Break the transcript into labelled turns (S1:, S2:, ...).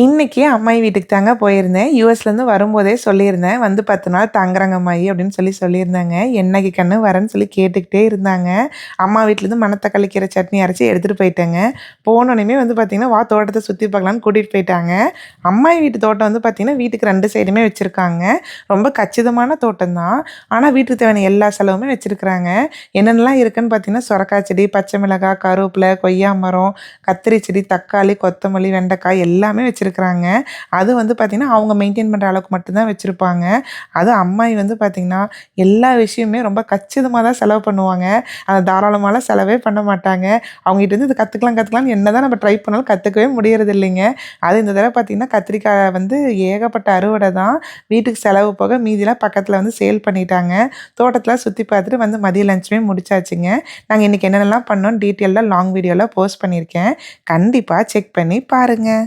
S1: இன்னைக்கு அம்மாயி வீட்டுக்கு தாங்க போயிருந்தேன். யூஎஸ்லேருந்து வரும்போதே சொல்லியிருந்தேன். வந்து 10 நாள் தங்குறாங்க அம்மாயி அப்படின்னு சொல்லி சொல்லியிருந்தேங்க. என்னைக்கு கண்ணு வரேன்னு சொல்லி கேட்டுக்கிட்டே இருந்தாங்க. அம்மா வீட்டிலேருந்து மணத்தக்காளி கீரை சட்னி அரைச்சி எடுத்துகிட்டு போயிட்டேங்க. போனோடனே வந்து பார்த்திங்கன்னா வா தோட்டத்தை சுற்றி பார்க்கலான்னு கூட்டிகிட்டு போயிட்டாங்க. அம்மாயி வீட்டு தோட்டம் வந்து பார்த்திங்கன்னா வீட்டுக்கு ரெண்டு சைடுமே வச்சுருக்காங்க ரொம்ப கச்சிதமான தோட்டம் தான். ஆனால் வீட்டுக்கு தேவையான எல்லா செலவுமே வச்சுருக்குறாங்க என்னென்னலாம் இருக்குதுன்னு பார்த்தீங்கன்னா, சொரக்காய் செடி, பச்சை மிளகாய், கருவேப்பிலை, கொய்யா மரம், கத்திரி செடி, தக்காளி, கொத்தமல்லி, வெண்டைக்காய் எல்லாமே வச்சிருக்கிறாங்க. அது வந்து பார்த்திங்கன்னா அவங்க மெயின்டைன் பண்ணுற அளவுக்கு மட்டும்தான் வச்சுருப்பாங்க அது அதுவும் அம்மாயி வந்து பார்த்திங்கன்னா எல்லா விஷயமுமே ரொம்ப கச்சிதமாக தான் செலவு பண்ணுவாங்க. அதை தாராளமாலாம் செலவே பண்ண மாட்டாங்க. அவங்ககிட்டேருந்து கற்றுக்கலாம் கற்றுக்கலாம்னு என்ன தான் நம்ம ட்ரை பண்ணாலும் கற்றுக்கவே முடியறது இல்லைங்க. அதுவும் இந்த தடவை பார்த்திங்கன்னா கத்திரிக்காய் வந்து ஏகப்பட்ட அறுவடை தான். வீட்டுக்கு செலவு போக மீதிலாம் பக்கத்தில் வந்து சேல் பண்ணிட்டாங்க. தோட்டத்தில் சுற்றி பார்த்துட்டு வந்து மதிய லஞ்சுமே முடிச்சாச்சுங்க. நாங்கள் இன்றைக்கி என்னென்னலாம் பண்ணோம்னு டீட்டெயிலாக லாங் வீடியோல போஸ்ட் பண்ணியிருக்கேன். கண்டிப்பாக செக் பண்ணி பாருங்கள்